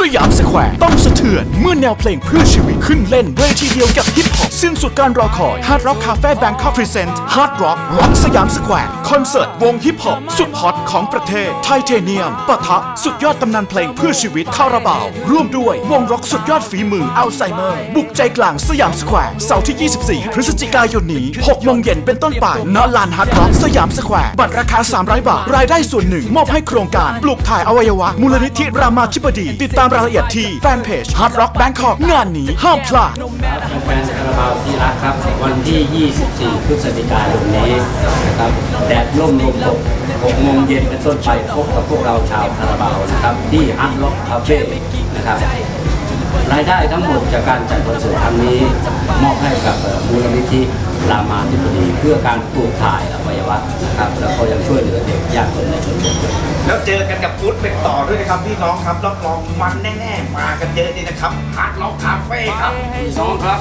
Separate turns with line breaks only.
สยามสแควร์ต้องสะเทือน เมื่อแนวเพลงเพื่อชีวิต ขึ้นเล่นเวทีเดียวกับฮิปฮอปสิ้นสุดการรอคอย Hard Rock Cafe Bangkok Present Hard Rock Rock สยามสแควร์คอนเสิร์ตวงฮิปฮอปสุดฮอตของประเทศไทเทเนียมปะทะสุดยอดตำนานเพลงเพื่อชีวิตคาราบาว ร่วมด้วยวงร็อกสุดยอดฝีมืออัลไซเมอร์ บุกใจกลางสยามสแควร์เสาร์ที่ 24 พฤศจิกายนนี้6โมงเย็นเป็นต้นไปณลานฮาร์ดร็อกสยามสแควร์บัตรราคา 300 บาท รายได้ส่วนหนึ่ง มอบให้โครงการปลูกถ่ายอวัยวะ มูลนิธิรามาธิบดี ติดตามรายละเอียดที่แฟนเพจ Hard Rock Bangkok งานนี้ห้ามพลาด
แฟนคาราบาวที่รักครับวันที่ 24 พฤศจิกายนนี้นะครับ แดดร่มลมตก6โมงเย็นเป็นต้นไปพบกับพวกเราชาวคาราบาวนะครับ ที่ฮัทล็อกคาเฟ่นะครับรายได้ทั้งหมดจากการจัดคอนเสิร์ตครั้งนี้ มอบให้กับเอ่อมูลนิธิรามาธิบดีเพื่อการปลูกถ่ายอวัยวะนะครับแล้วก็ยังช่วยเหลือเด็กยากจนในชนบทด้วย
แล้วเจอกันกับฟุตเป็นต่อด้วยนะครับพี่น้องครับรับรองมันแน่ๆมากันเยอะนี่นะครับฮาร์ดล็อกคาเฟ่ครับ
พี่น้องครับ